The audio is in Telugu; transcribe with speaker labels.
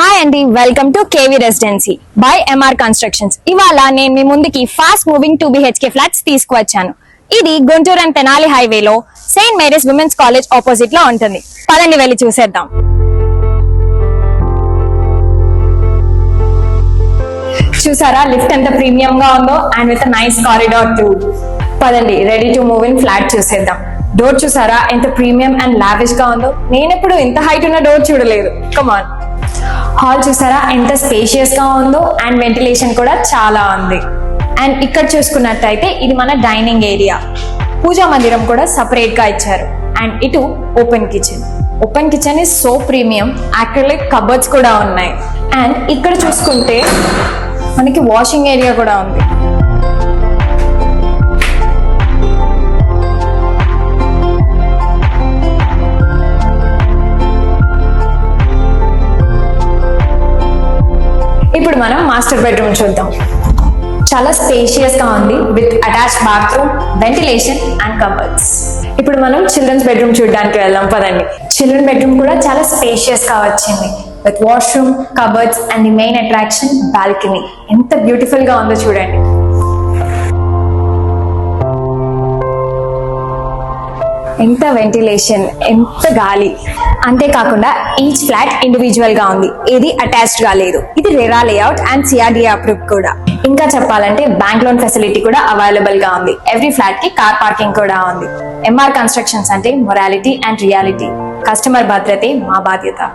Speaker 1: హాయ్ అండి welcome to KV residency by MR constructions ఇవాళ నేను మీ ముందుకి fast moving two BHK flats తీసుకువచ్చాను. ఇది గుంటూరు అండ్ తెనాలి హైవేలో సెయింట్ మేరీస్ విమెన్స్ కాలేజ్ ఆపోజిట్లో ఉంటుంది. పదండి వెళ్ళి చూసేద్దాం. చూసారా? లిఫ్ట్ ఎంత ప్రీమియం గా ఉందో and with nice corridor too పదండి ready to move in flat చూసేద్దాం. డోర్ చూసారా? ఎంత ప్రీమియం అండ్ లావిష్గా ఉందో. నేను ఎప్పుడు ఇంత హైట్ ఉన్న డోర్ చూడలేదు. కమాన్ హాల్ చూసారా? ఎంత స్పేషియస్గా ఉందో అండ్ వెంటిలేషన్ కూడా చాలా ఉంది. అండ్ ఇక్కడ చూసుకున్నట్టయితే ఇది మన డైనింగ్ ఏరియా పూజా మందిరం కూడా సపరేట్గా ఇచ్చారు. అండ్ ఇటు open kitchen open kitchen is so premium acrylic cupboards కూడా ఉన్నాయి. అండ్ ఇక్కడ చూసుకుంటే మనకి వాషింగ్ ఏరియా కూడా ఉంది. మనం మాస్టర్ బెడ్రూమ్ చూద్దాం. చాలా స్పేషియస్గా ఉంది with attach bathroom ventilation and cupboards ఇప్పుడు మనం చిల్డ్రన్స్ బెడ్రూమ్ చూడడానికి వెళ్దాం పదండి. చిల్డ్రన్ బెడ్రూమ్ కూడా చాలా స్పేషియస్గా వచ్చింది. With washroom cupboards and the main attraction balcony ఎంత బ్యూటిఫుల్గా ఉందో చూడండి. ఎంత వెంటిలేషన్ ఎంత గాలి. అంతేకాకుండా ఈచ్ ఫ్లాట్ ఇండివిజువల్గా ఉంది. ఏది అటాచ్డ్గా లేదు. ఇది RERA layout and CRDA approve కూడా. ఇంకా చెప్పాలంటే బ్యాంక్ లోన్ ఫెసిలిటీ కూడా అవైలబుల్గా ఉంది. ఎవ్రీ ఫ్లాట్కి కార్ పార్కింగ్ కూడా ఉంది. ఎంఆర్ కన్స్ట్రక్షన్స్ అంటే మొరాలిటీ అండ్ రియాలిటీ కస్టమర్ భద్రతే మా బాధ్యత.